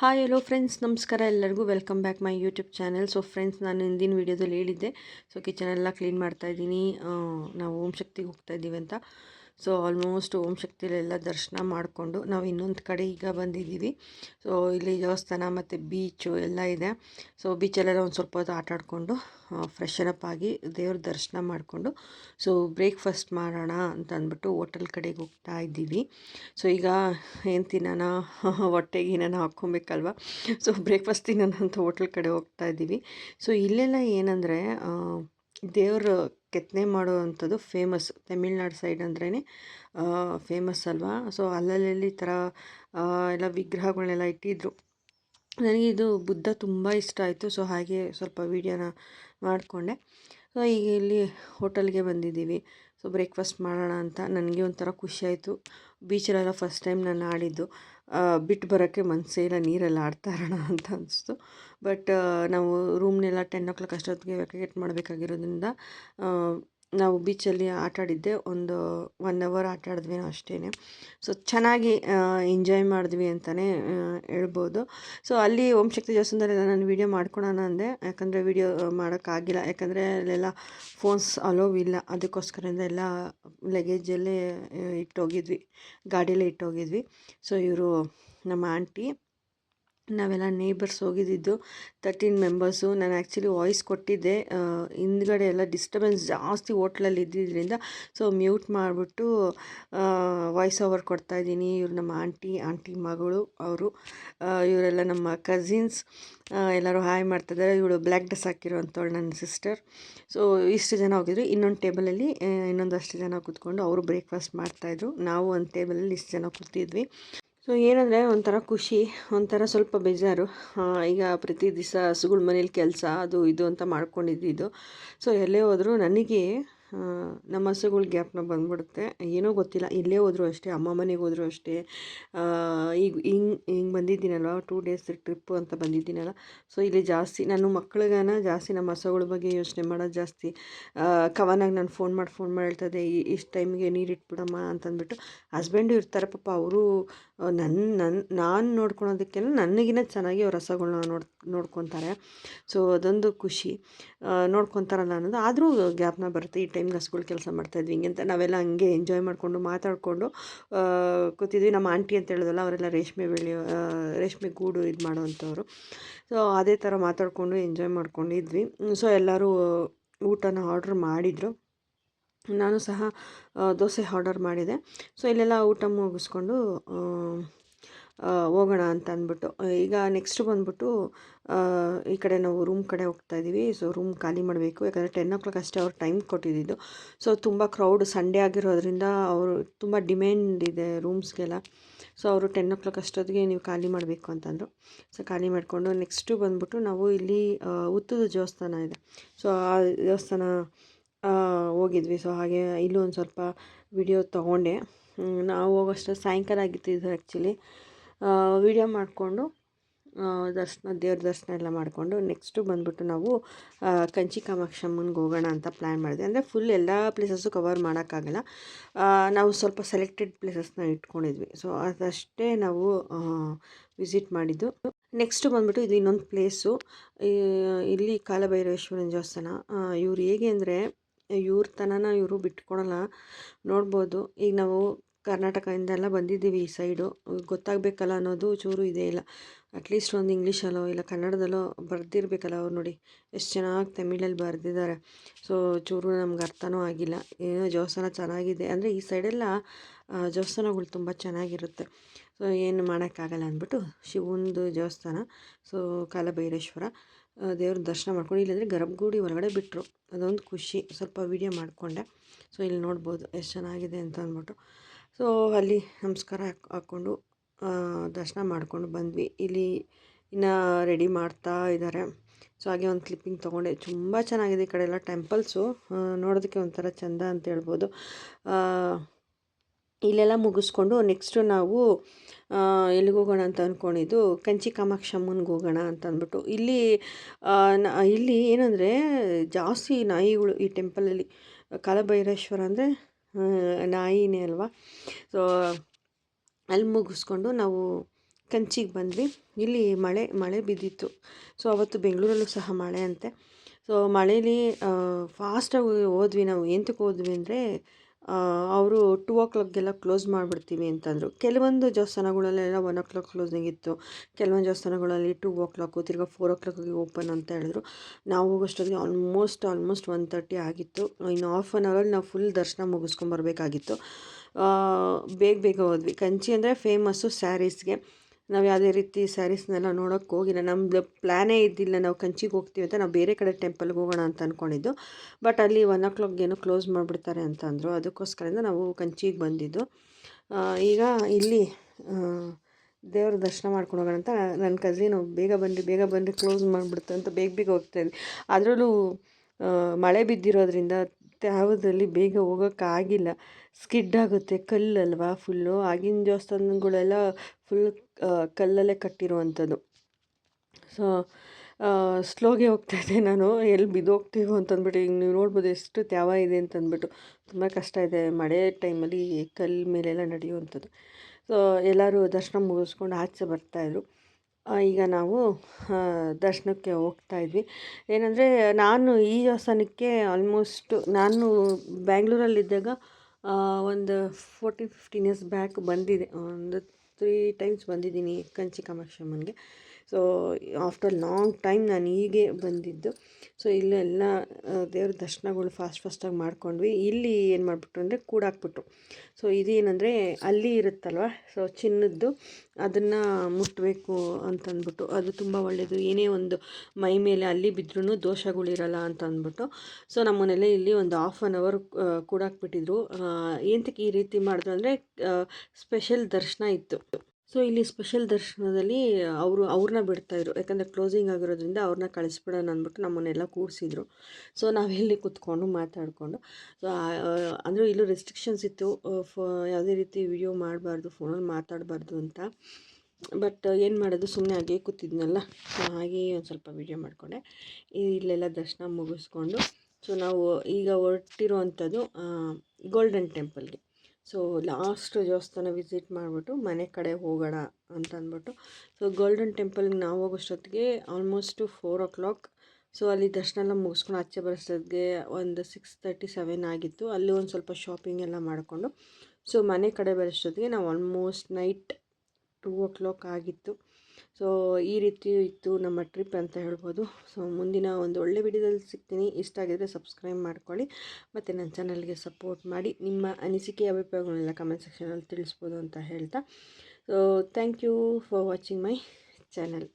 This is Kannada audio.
ಹಾಯ್ ಹಲೋ ಫ್ರೆಂಡ್ಸ್ ನಮಸ್ಕಾರ. ಎಲ್ಲರಿಗೂ welcome back my YouTube channel so friends ನಾನು ಹಿಂದಿನ ವೀಡಿಯೋದಲ್ಲಿ ಹೇಳಿದ್ದೆ. ಸೊ ಕಿಚನ್ ಎಲ್ಲ ಕ್ಲೀನ್ ಮಾಡ್ತಾ ಇದ್ದೀನಿ. ನಾವು ಓಂ ಶಕ್ತಿಗೆ ಹೋಗ್ತಾಯಿದ್ದೀವಿ ಅಂತ. ಸೊ ಆಲ್ಮೋಸ್ಟ್ ಓಂ ಶಕ್ತಿಲೆಲ್ಲ ದರ್ಶನ ಮಾಡಿಕೊಂಡು ನಾವು ಇನ್ನೊಂದು ಕಡೆ ಈಗ ಬಂದಿದ್ದೀವಿ. ಸೊ ಇಲ್ಲಿ ದೇವಸ್ಥಾನ ಮತ್ತು ಬೀಚು ಎಲ್ಲ ಇದೆ. ಸೊ ಬೀಚಲ್ಲೆಲ್ಲ ಒಂದು ಸ್ವಲ್ಪ ಹೊತ್ತು ಆಟ ಆಡಿಕೊಂಡು ಅಪ್ ಆಗಿ ದೇವ್ರ ದರ್ಶನ ಮಾಡಿಕೊಂಡು ಸೊ ಬ್ರೇಕ್ಫಾಸ್ಟ್ ಮಾಡೋಣ ಅಂತ ಅಂದ್ಬಿಟ್ಟು ಹೋಟೆಲ್ ಕಡೆಗೆ ಹೋಗ್ತಾ ಇದ್ದೀವಿ. ಸೊ ಈಗ ಏನು ತಿನ್ನೋಣ? ಹೊಟ್ಟೆಗೆ ಏನಾನ ಹಾಕ್ಕೊಬೇಕಲ್ವ? ಸೊ ಬ್ರೇಕ್ಫಾಸ್ಟ್ ತಿನ್ನೋಣ ಅಂತ ಹೋಟೆಲ್ ಕಡೆ ಹೋಗ್ತಾ ಇದ್ದೀವಿ. ಸೊ ಇಲ್ಲೆಲ್ಲ ಏನಂದರೆ ದೇವ್ರ ಕೆತ್ತನೆ ಮಾಡುವಂಥದ್ದು ಫೇಮಸ್ ತಮಿಳ್ನಾಡು ಸೈಡ್ ಅಂದ್ರೇ ಫೇಮಸ್ ಅಲ್ವಾ? ಸೊ ಅಲ್ಲಲ್ಲಿ ಈ ಥರ ಎಲ್ಲ ವಿಗ್ರಹಗಳನ್ನೆಲ್ಲ ಇಟ್ಟಿದ್ರು. ನನಗಿದು ಬುದ್ಧ ತುಂಬ ಇಷ್ಟ ಆಯಿತು. ಸೊ, ಹಾಗೆ ಸ್ವಲ್ಪ ವೀಡಿಯೋನ ಮಾಡಿಕೊಂಡೆ. ಸೊ, ಈಗ ಇಲ್ಲಿ ಹೋಟೆಲ್ಗೆ ಬಂದಿದ್ದೀವಿ. ಸೊ, ಬ್ರೇಕ್ಫಾಸ್ಟ್ ಮಾಡೋಣ ಅಂತ. ನನಗೆ ಒಂಥರ ಖುಷಿ ಆಯಿತು. ಬೀಚಲ್ಲೆಲ್ಲ ಫಸ್ಟ್ ಟೈಮ್ ನಾನು ಆಡಿದ್ದು. ಬಿಟ್ಟು ಬರೋಕ್ಕೆ ಮನಸ್ಸೇ ಇಲ್ಲ, ನೀರೆಲ್ಲ ಆಡ್ತಾ ಇರೋಣ ಅಂತ ಅನಿಸ್ತು. ಬಟ್ ನಾವು ರೂಮ್ನೆಲ್ಲ ಟೆನ್ ಓ ಕ್ಲಾಕ್ ಅಷ್ಟೊತ್ತಿಗೆ ವೆಕೇಟ್ ಮಾಡಬೇಕಾಗಿರೋದ್ರಿಂದ ನಾವು ಬೀಚಲ್ಲಿ ಆಟ ಆಡಿದ್ದೆ ಒಂದು ಒನ್ ಅವರ್ ಆಟಾಡಿದ್ವಿ ನಾವು ಅಷ್ಟೇ ಸೊ ಚೆನ್ನಾಗಿ ಎಂಜಾಯ್ ಮಾಡಿದ್ವಿ ಅಂತಲೇ ಹೇಳ್ಬೋದು. ಸೊ ಅಲ್ಲಿ ಓಂ ಶಕ್ತಿ ದೇವಸ್ಥಾನದಲ್ಲೆಲ್ಲ ನಾನು ವೀಡಿಯೋ ಮಾಡ್ಕೊಳೋಣ ಅಂದೆ. ಯಾಕಂದರೆ ವೀಡಿಯೋ ಮಾಡೋಕ್ಕಾಗಿಲ್ಲ. ಯಾಕಂದರೆ ಅಲ್ಲೆಲ್ಲ ಫೋನ್ಸ್ ಅಲೋವ್ ಇಲ್ಲ. ಅದಕ್ಕೋಸ್ಕರದಿಂದ ಎಲ್ಲ ಲಗೇಜಲ್ಲೇ ಇಟ್ಟೋಗಿದ್ವಿ. ಗಾಡಿಯಲ್ಲೇ ಇಟ್ಟೋಗಿದ್ವಿ. ಸೊ ಇವರು ನಮ್ಮ ಆಂಟಿ ನಾವೆಲ್ಲ ನೇಬರ್ಸ್ ಹೋಗಿದ್ದಿದ್ದು ತರ್ಟೀನ್ ಮೆಂಬರ್ಸು ನಾನು ಆ್ಯಕ್ಚುಲಿ ವಾಯ್ಸ್ ಕೊಟ್ಟಿದ್ದೆ. ಹಿಂದ್ಗಡೆ ಎಲ್ಲ ಡಿಸ್ಟರ್ಬೆನ್ಸ್ ಜಾಸ್ತಿ ಹೋಟ್ಲಲ್ಲಿ ಇದ್ದಿದ್ದರಿಂದ ಸೊ ಮ್ಯೂಟ್ ಮಾಡಿಬಿಟ್ಟು ವಾಯ್ಸ್ ಓವರ್ ಕೊಡ್ತಾಯಿದ್ದೀನಿ ಇವರು ನಮ್ಮ ಆಂಟಿ ಆಂಟಿ ಮಗಳು, ಅವರು ಇವರೆಲ್ಲ ನಮ್ಮ ಕಝಿನ್ಸ್ ಎಲ್ಲರೂ ಹಾಯ್ ಮಾಡ್ತಿದ್ದಾರೆ. ಇವಳು ಬ್ಲ್ಯಾಕ್ ಡ್ರೆಸ್ ಹಾಕಿರುವಂಥವಳು ನನ್ನ ಸಿಸ್ಟರ್ ಸೊ ಇಷ್ಟು ಜನ ಹೋಗಿದ್ರು. ಇನ್ನೊಂದು ಟೇಬಲಲ್ಲಿ ಇನ್ನೊಂದಷ್ಟು ಜನ ಕೂತ್ಕೊಂಡು ಅವರು ಬ್ರೇಕ್ಫಾಸ್ಟ್ ಮಾಡ್ತಾಯಿದ್ರು ನಾವು ಒಂದು ಟೇಬಲಲ್ಲಿ ಇಷ್ಟು ಜನ ಕೂತಿದ್ವಿ. ಸೊ ಏನಂದರೆ ಒಂಥರ ಖುಷಿ, ಒಂಥರ ಸ್ವಲ್ಪ ಬೇಜಾರು. ಈಗ ಪ್ರತಿ ದಿವಸ ಹಸುಗಳ ಮನೇಲಿ ಕೆಲಸ, ಅದು ಇದು ಅಂತ ಮಾಡ್ಕೊಂಡಿದ್ದು ಸೊ ಎಲ್ಲೇ ಹೋದರೂ ನನಗೆ ನಮ್ಮ ಹಸುಗಳ ಗ್ಯಾಪ್ನ ಬಂದ್ಬಿಡುತ್ತೆ. ಏನೋ ಗೊತ್ತಿಲ್ಲ ಇಲ್ಲೇ ಹೋದರೂ ಅಷ್ಟೇ, ಅಮ್ಮ ಮನೆಗೆ ಹೋದರೂ ಅಷ್ಟೇ. ಈಗ ಹಿಂಗೆ ಹಿಂಗೆ ಬಂದಿದ್ದೀನಲ್ವ ಟೂ ಡೇಸ್ ಟ್ರಿಪ್ಪು ಅಂತ ಬಂದಿದ್ದೀನಲ್ಲ. ಸೊ ಇಲ್ಲಿ ಜಾಸ್ತಿ, ನಾನು ಮಕ್ಳಿಗಾನ ಜಾಸ್ತಿ ನಮ್ಮ ಹಸುಗಳ ಬಗ್ಗೆ ಯೋಚನೆ ಮಾಡೋದು ಜಾಸ್ತಿ. ಕವನಾಗಿ ನಾನು ಫೋನ್ ಮಾಡಿ ಫೋನ್ ಮಾಡಿ ಹೇಳ್ತದೆ ಇಷ್ಟು ಟೈಮಿಗೆ ನೀರು ಇಟ್ಬಿಡಮ್ಮ ಅಂತಂದ್ಬಿಟ್ಟು. ಹಸ್ಬೆಂಡು ಇರ್ತಾರೆ ಪಾಪ, ಅವರು ನನ್ನ ನನ್ನ ನಾನು ನೋಡ್ಕೊಳೋದಕ್ಕೆ ನನಗಿನ್ನ ಚೆನ್ನಾಗಿ ಅವ್ರ ರಸಗಳನ್ನ ನೋಡ್, ನೋಡ್ಕೊತಾರೆ. ಸೊ ಅದೊಂದು ಖುಷಿ. ನೋಡ್ಕೊತಾರಲ್ಲ ಅನ್ನೋದು. ಆದರೂ ಗ್ಯಾಪ್ನ ಬರುತ್ತೆ. ಈ ಟೈಮ್ಗೆ ಹಸುಗಳು ಕೆಲಸ ಮಾಡ್ತಾಯಿದ್ವಿ ಹಿಂಗೆ ಅಂತ ನಾವೆಲ್ಲ ಹಂಗೆ ಎಂಜಾಯ್ ಮಾಡಿಕೊಂಡು ಮಾತಾಡಿಕೊಂಡು ಕೂತಿದ್ವಿ. ನಮ್ಮ ಆಂಟಿ ಅಂತ ಹೇಳೋದಲ್ಲ ಅವರೆಲ್ಲ ರೇಷ್ಮೆ ಬೆಳೆ ರೇಷ್ಮೆ ಗೂಡು ಇದು ಮಾಡೋವಂಥವ್ರು ಸೊ ಅದೇ ಥರ ಮಾತಾಡಿಕೊಂಡು ಎಂಜಾಯ್ ಮಾಡ್ಕೊಂಡಿದ್ವಿ. ಸೊ ಎಲ್ಲರೂ ಊಟನ ಆರ್ಡ್ರ್ ಮಾಡಿದರು. ನಾನು ಸಹ ದೋಸೆ ಆರ್ಡರ್ ಮಾಡಿದೆ. ಸೊ ಇಲ್ಲೆಲ್ಲ ಊಟ ಮುಗಿಸ್ಕೊಂಡು ಹೋಗೋಣ ಅಂತ ಅಂದ್ಬಿಟ್ಟು. ಈಗ ನೆಕ್ಸ್ಟ್ ಬಂದ್ಬಿಟ್ಟು ಈ ಕಡೆ ನಾವು ರೂಮ್ ಕಡೆ ಹೋಗ್ತಾ ಇದ್ದೀವಿ ಸೊ ರೂಮ್ ಖಾಲಿ ಮಾಡಬೇಕು. ಯಾಕಂದರೆ ಟೆನ್ ಓ ಕ್ಲಾಕ್ ಅಷ್ಟೇ ಅವ್ರು ಟೈಮ್ ಕೊಟ್ಟಿದ್ದು. ಸೊ ತುಂಬ ಕ್ರೌಡ್ ಸಂಡೇ ಆಗಿರೋದ್ರಿಂದ ಅವರು ತುಂಬ ಡಿಮ್ಯಾಂಡ್ ಇದೆ ರೂಮ್ಸ್ಗೆಲ್ಲ ಸೊ ಅವರು ಟೆನ್ ಓ ಕ್ಲಾಕ್ ಅಷ್ಟೊತ್ತಿಗೆ ನೀವು ಖಾಲಿ ಮಾಡಬೇಕು ಅಂತಂದರು. ಸೊ ಖಾಲಿ ಮಾಡಿಕೊಂಡು ನೆಕ್ಸ್ಟು ಬಂದ್ಬಿಟ್ಟು ನಾವು ಇಲ್ಲಿ ಉತ್ತದ ದೇವಸ್ಥಾನ ಇದೆ. ಸೊ ಆ ದೇವಸ್ಥಾನ ಹೋಗಿದ್ವಿ. ಸೊ ಹಾಗೆ ಇಲ್ಲೂ ಒಂದು ಸ್ವಲ್ಪ ವಿಡಿಯೋ ತೊಗೊಂಡೆ. ನಾವು ಹೋಗೋಷ್ಟು ಸಾಯಂಕಾಲ ಆಗಿತ್ತು ಇದು ಆ್ಯಕ್ಚುಲಿ ವಿಡಿಯೋ ಮಾಡಿಕೊಂಡು ದರ್ಶನ, ದೇವ್ರ ದರ್ಶನ ಎಲ್ಲ ಮಾಡಿಕೊಂಡು ನೆಕ್ಸ್ಟು ಬಂದ್ಬಿಟ್ಟು ನಾವು ಕಂಚಿ ಹೋಗೋಣ ಅಂತ ಪ್ಲ್ಯಾನ್ ಮಾಡಿದೆ ಅಂದರೆ ಫುಲ್ ಎಲ್ಲ ಪ್ಲೇಸಸ್ಸು ಕವರ್ ಮಾಡೋಕ್ಕಾಗಲ್ಲ. ನಾವು ಸ್ವಲ್ಪ ಸೆಲೆಕ್ಟೆಡ್ ಪ್ಲೇಸಸ್ನ ಇಟ್ಕೊಂಡಿದ್ವಿ. ಸೊ ಅದಷ್ಟೇ ನಾವು ವಿಸಿಟ್ ಮಾಡಿದ್ದು. ನೆಕ್ಸ್ಟ್ ಬಂದ್ಬಿಟ್ಟು ಇದು ಇನ್ನೊಂದು ಪ್ಲೇಸು ಇಲ್ಲಿ ಕಾಲಭೈರವೇಶ್ವರನ ದೇವಸ್ಥಾನ. ಇವ್ರು ಹೇಗೆ ಅಂದರೆ ಇವ್ರ ತನನ ಇವರು ಬಿಟ್ಕೊಡಲ್ಲ ನೋಡ್ಬೋದು, ಈಗ ನಾವು ಕರ್ನಾಟಕದಿಂದ ಎಲ್ಲ ಬಂದಿದ್ದೀವಿ ಈ ಸೈಡು. ಗೊತ್ತಾಗಬೇಕಲ್ಲ ಅನ್ನೋದು ಚೂರು ಇದೇ ಇಲ್ಲ. ಅಟ್ಲೀಸ್ಟ್ ಒಂದು ಇಂಗ್ಲೀಷಲ್ಲೋ ಇಲ್ಲ ಕನ್ನಡದಲ್ಲೋ ಬರೆದಿರ್ಬೇಕಲ್ಲ ಅವ್ರು ನೋಡಿ. ಎಷ್ಟು ಚೆನ್ನಾಗಿ ತಮಿಳಲ್ಲಿ ಬರೆದಿದ್ದಾರೆ. ಸೊ ಚೂರು ನಮ್ಗೆ ಅರ್ಥನೂ ಆಗಿಲ್ಲ. ಏನೋ ಜೋಸನ ಚೆನ್ನಾಗಿದೆ. ಅಂದರೆ ಈ ಸೈಡೆಲ್ಲ ಜೋಸನಗಳು ತುಂಬ ಚೆನ್ನಾಗಿರುತ್ತೆ. ಸೊ, ಏನು ಮಾಡೋಕ್ಕಾಗಲ್ಲ ಅಂದ್ಬಿಟ್ಟು ಶಿವಂದು ದೇವಸ್ಥಾನ, ಸೊ, ಕಾಲಭೈರೇಶ್ವರ ದೇವ್ರ ದರ್ಶನ ಮಾಡ್ಕೊಂಡು ಇಲ್ಲಾಂದರೆ ಗರ್ಭಗುಡಿ ಒಳಗಡೆ ಬಿಟ್ಟರು ಅದೊಂದು ಖುಷಿ. ಸ್ವಲ್ಪ ವೀಡಿಯೋ ಮಾಡಿಕೊಂಡೆ. ಸೊ, ಇಲ್ಲಿ ನೋಡ್ಬೋದು ಎಷ್ಟು ಚೆನ್ನಾಗಿದೆ ಅಂತ ಅಂದ್ಬಿಟ್ಟು. ಸೊ, ಅಲ್ಲಿ ನಮಸ್ಕಾರ ಹಾಕ್ಕೊಂಡು ದರ್ಶನ ಮಾಡ್ಕೊಂಡು ಬಂದ್ವಿ. ಇಲ್ಲಿ ಇನ್ನು ರೆಡಿ ಮಾಡ್ತಾ ಇದ್ದಾರೆ ಸೊ, ಹಾಗೆ ಒಂದು ಕ್ಲಿಪ್ಪಿಂಗ್ ತೊಗೊಂಡೆ. ತುಂಬ ಚೆನ್ನಾಗಿದೆ ಈ ಕಡೆ ಎಲ್ಲ ಟೆಂಪಲ್ಸು. ನೋಡೋದಕ್ಕೆ ಒಂಥರ ಚೆಂದ ಅಂತ ಹೇಳ್ಬೋದು. ಇಲ್ಲೆಲ್ಲ ಮುಗಿಸ್ಕೊಂಡು ನೆಕ್ಸ್ಟು ನಾವು ಎಲ್ಲಿಗೆ ಹೋಗೋಣ ಅಂತ ಅಂದ್ಕೊಂಡಿದ್ದು ಕಂಚಿ ಕಾಮಾಕ್ಷಮ್ಮನಿಗೆ ಹೋಗೋಣ ಅಂತ ಅಂದ್ಬಿಟ್ಟು. ಇಲ್ಲಿ ಇಲ್ಲಿ ಏನಂದರೆ ಜಾಸ್ತಿ ನಾಯಿಗಳು ಈ ಟೆಂಪಲಲ್ಲಿ, ಕಾಲಭೈರೇಶ್ವರ ಅಂದರೆ ನಾಯಿನೇ ಅಲ್ವಾ? ಸೊ ಅಲ್ಲಿ ಮುಗಿಸ್ಕೊಂಡು ನಾವು ಕಂಚಿಗೆ ಬಂದ್ವಿ. ಇಲ್ಲಿ ಮಳೆ ಮಳೆ ಬಿದ್ದಿತ್ತು. ಸೊ ಅವತ್ತು ಬೆಂಗಳೂರಲ್ಲೂ ಸಹ ಮಳೆ ಅಂತೆ. ಸೊ ಮಳೇಲಿ ಫಾಸ್ಟಾಗಿ ಹೋದ್ವಿ ನಾವು. ಎಂತಕ್ಕೆ ಹೋದ್ವಿ ಅಂದರೆ ಅವರು ಟೂ ಓ ಕ್ಲಾಕ್ಗೆಲ್ಲ ಕ್ಲೋಸ್ ಮಾಡಿಬಿಡ್ತೀವಿ ಅಂತಂದರು. ಕೆಲವೊಂದು ದೇವಸ್ಥಾನಗಳಲ್ಲೆಲ್ಲ ಒನ್ ಓ ಕ್ಲಾಕ್ ಕ್ಲೋಸಿಂಗ್ ಇತ್ತು. ಕೆಲವೊಂದು ದೇವಸ್ಥಾನಗಳಲ್ಲಿ ಟೂ ಓ ಕ್ಲಾಕು ತಿರ್ಗಿ ಫೋರ್ ಓ ಕ್ಲಾಕಿಗೆ ಓಪನ್ ಅಂತ ಹೇಳಿದ್ರು. ನಾವು ಹೋಗೋಷ್ಟೊತ್ತಿಗೆ ಆಲ್ಮೋಸ್ಟ್ ಆಲ್ಮೋಸ್ಟ್ ಒನ್ ತರ್ಟಿ ಆಗಿತ್ತು. ಇನ್ನು ಹಾಫ್ ಆನ್ ಅವರಲ್ಲಿ ನಾವು ಫುಲ್ ದರ್ಶನ ಮುಗಿಸ್ಕೊಂಬರ್ಬೇಕಾಗಿತ್ತು ಬೇಗ ಬೇಗ ಹೋದ್ವಿ. ಕಂಚಿ ಅಂದರೆ ಫೇಮಸ್ಸು ಸ್ಯಾರೀಸ್ಗೆ ನಾವು ಯಾವುದೇ ರೀತಿ ಸ್ಯಾರೀಸ್ನೆಲ್ಲ ನೋಡೋಕ್ಕೆ ಹೋಗಿಲ್ಲ. ನಮ್ಮದು ಪ್ಲ್ಯಾನೇ ಇದ್ದಿಲ್ಲ. ನಾವು ಕಂಚಿಗೆ ಹೋಗ್ತೀವಿ ಅಂತ ನಾವು ಬೇರೆ ಕಡೆ ಟೆಂಪಲ್ಗೆ ಹೋಗೋಣ ಅಂತ ಅಂದ್ಕೊಂಡಿದ್ದು ಬಟ್ ಅಲ್ಲಿ ಒನ್ ಓ ಕ್ಲಾಕ್ ಏನೋ ಕ್ಲೋಸ್ ಮಾಡಿಬಿಡ್ತಾರೆ ಅಂತ ಅಂದರು. ಅದಕ್ಕೋಸ್ಕರದಿಂದ ನಾವು ಕಂಚಿಗೆ ಬಂದಿದ್ದು. ಈಗ ಇಲ್ಲಿ ದೇವ್ರ ದರ್ಶನ ಮಾಡ್ಕೊಂಡು ಹೋಗೋಣ ಅಂತ ನನ್ನ ಕಸಿನು ಬೇಗ ಬನ್ನಿ ಬೇಗ ಬನ್ನಿ ಕ್ಲೋಸ್ ಮಾಡಿಬಿಡ್ತು ಅಂತ ಬೇಗ ಬೇಗ ಹೋಗ್ತಾಯಿದ್ವಿ ಅದರಲ್ಲೂ ಮಳೆ ಬಿದ್ದಿರೋದ್ರಿಂದ ಯಾವುದರಲ್ಲಿ ಬೇಗ ಹೋಗೋಕ್ಕಾಗಿಲ್ಲ ಸ್ಕಿಡ್ ಆಗುತ್ತೆ, ಕಲ್ಲಲ್ವಾ ಫುಲ್ಲು? ಆಗಿನ ದೇವಸ್ಥಾನಗಳೆಲ್ಲ ಫುಲ್ ಕಲ್ಲಲ್ಲೇ ಕಟ್ಟಿರುವಂಥದ್ದು. ಸೊ ಸ್ಲೋಗೆ ಹೋಗ್ತಾ ಇದ್ದೆ ನಾನು. ಎಲ್ಲಿ ಬಿದ್ದೋಗ್ತೀವೋ ಅಂತಂದ್ಬಿಟ್ಟು ಈಗ ನೀವು ನೋಡ್ಬೋದು ಎಷ್ಟು ತ್ಯಾವ ಇದೆ ಅಂತಂದ್ಬಿಟ್ಟು. ತುಂಬ ಕಷ್ಟ ಇದೆ. ಮಳೆ ಟೈಮಲ್ಲಿ ಕಲ್ಲು ಮೇಲೆಲ್ಲ ನಡೆಯುವಂಥದ್ದು. ಸೊ, ಎಲ್ಲರೂ ದರ್ಶನ ಮುಗಿಸ್ಕೊಂಡು ಆಚೆ ಬರ್ತಾಯಿದ್ರು ಈಗ ನಾವು ದರ್ಶನಕ್ಕೆ ಹೋಗ್ತಾ ಇದ್ವಿ. ಏನಂದರೆ, ನಾನು ಈ ದೇವಸ್ಥಾನಕ್ಕೆ ಆಲ್ಮೋಸ್ಟ್ ನಾನು ಬ್ಯಾಂಗ್ಳೂರಲ್ಲಿದ್ದಾಗ ಒಂದು ಫೋರ್ಟೀನ್ ಫಿಫ್ಟೀನ್ ಇಯರ್ಸ್ ಬ್ಯಾಕ್ ಬಂದಿದೆ. ಒಂದು ತ್ರೀ ಟೈಮ್ಸ್ ಬಂದಿದ್ದೀನಿ ಕಂಚಿ ಕಾಮಾಕ್ಷಮ್ಮನಿಗೆ ಸೊ ಆಫ್ಟರ್ ಲಾಂಗ್ ಟೈಮ್ ನಾನು ಹೀಗೆ ಬಂದಿದ್ದು. ಸೊ ಇಲ್ಲೆಲ್ಲ ದೇವ್ರ ದರ್ಶನಗಳು ಫಾಸ್ಟ್ ಫಾಸ್ಟಾಗಿ ಮಾಡ್ಕೊಂಡ್ವಿ. ಇಲ್ಲಿ ಏನು ಮಾಡಿಬಿಟ್ರು ಅಂದರೆ ಕೂಡಾಕ್ಬಿಟ್ರು. ಸೊ ಇದೇನಂದರೆ ಅಲ್ಲಿ ಇರುತ್ತಲ್ವ? ಸೊ ಚಿನ್ನದ್ದು ಅದನ್ನು ಮುಟ್ಟಬೇಕು ಅಂತಂದ್ಬಿಟ್ಟು, ಅದು ತುಂಬ ಒಳ್ಳೆಯದು ಏನೇ ಒಂದು ಮೈ ಮೇಲೆ ಅಲ್ಲಿ ಬಿದ್ದರೂ ದೋಷಗಳಿರಲ್ಲ ಅಂತ ಅಂದ್ಬಿಟ್ಟು ಸೊ ನಮ್ಮನೇಲೆ ಇಲ್ಲಿ ಒಂದು ಹಾಫ್ ಆನ್ ಅವರ್ ಕೂಡಾಕ್ಬಿಟ್ಟಿದ್ರು. ಏನಕ್ಕೆ ಈ ರೀತಿ ಮಾಡಿದ್ರು ಅಂದರೆ ಸ್ಪೆಷಲ್ ದರ್ಶನ ಇತ್ತು. ಸೊ ಇಲ್ಲಿ ಸ್ಪೆಷಲ್ ದರ್ಶನದಲ್ಲಿ ಅವರು, ಅವ್ರನ್ನ ಬಿಡ್ತಾಯಿದ್ರು ಯಾಕಂದರೆ ಕ್ಲೋಸಿಂಗ್ ಆಗಿರೋದ್ರಿಂದ ಅವ್ರನ್ನ ಕಳಿಸ್ಬಿಡೋಣ ಅಂದ್ಬಿಟ್ಟು ನಮ್ಮನ್ನೆಲ್ಲ ಕೂರಿಸಿದ್ರು ಸೊ ನಾವಿಲ್ಲಿ ಕೂತ್ಕೊಂಡು ಮಾತಾಡಿಕೊಂಡು ಸೊ ಅಂದರೆ ಇಲ್ಲೂ ರೆಸ್ಟ್ರಿಕ್ಷನ್ಸ್ ಇತ್ತು. ಯಾವುದೇ ರೀತಿ ವಿಡಿಯೋ ಮಾಡಬಾರ್ದು ಫೋನಲ್ಲಿ ಮಾತಾಡಬಾರ್ದು ಅಂತ. ಬಟ್ ಏನು ಮಾಡೋದು? ಸುಮ್ಮನೆ ಹಾಗೆ ಕೂತಿದ್ನಲ್ಲ. ಸೊ ಹಾಗೆ ಒಂದು ಸ್ವಲ್ಪ ವಿಡಿಯೋ ಮಾಡಿಕೊಂಡೆ. ಇಲ್ಲೆಲ್ಲ ದರ್ಶನ ಮುಗಿಸ್ಕೊಂಡು ಸೊ ನಾವು ಈಗ ಹೊರಟಿರುವಂಥದ್ದು ಗೋಲ್ಡನ್ ಟೆಂಪಲ್ಗೆ ಸೊ ಲಾಸ್ಟ್ ದೇವಸ್ಥಾನ ವಿಸಿಟ್ ಮಾಡಿಬಿಟ್ಟು ಮನೆ ಕಡೆ ಹೋಗೋಣ ಅಂತ ಅಂದ್ಬಿಟ್ಟು. ಸೊ ಗೋಲ್ಡನ್ ಟೆಂಪಲ್ಗೆ ನಾವು ಹೋಗೋಷ್ಟೊತ್ತಿಗೆ almost four o'clock so ಅಲ್ಲಿ ದರ್ಶನ ಎಲ್ಲ ಮುಗಿಸ್ಕೊಂಡು ಆಚೆ ಬರೋಷ್ಟೊತ್ತಿಗೆ ಒಂದು ಸಿಕ್ಸ್ ತರ್ಟಿ ಸೆವೆನ್ ಆಗಿತ್ತು. ಅಲ್ಲಿ ಒಂದು ಸ್ವಲ್ಪ ಶಾಪಿಂಗ್ ಎಲ್ಲ ಮಾಡಿಕೊಂಡು. ಸೊ ಮನೆ ಕಡೆ ಬರೋಷ್ಟೊತ್ತಿಗೆ ನಾವು almost night two o'clock ಆಗಿತ್ತು. ಸೊ ಈ ರೀತಿ ಇತ್ತು ನಮ್ಮ ಟ್ರಿಪ್ ಅಂತ ಹೇಳ್ಬೋದು. ಸೊ ಮುಂದಿನ ಒಂದು ಒಳ್ಳೆ ವಿಡಿಯೋದಲ್ಲಿ ಸಿಗ್ತೀನಿ. ಇಷ್ಟ ಆಗಿದರೆ ಸಬ್ಸ್ಕ್ರೈಬ್ ಮಾಡ್ಕೊಳ್ಳಿ. ಮತ್ತು ನನ್ನ ಚಾನಲ್ಗೆ ಸಪೋರ್ಟ್ ಮಾಡಿ. ನಿಮ್ಮ ಅನಿಸಿಕೆ ಅಭಿಪ್ರಾಯಗಳನ್ನೆಲ್ಲ ಕಮೆಂಟ್ ಸೆಕ್ಷನಲ್ಲಿ ತಿಳಿಸ್ಬೋದು ಅಂತ ಹೇಳ್ತಾ. So thank you for watching my channel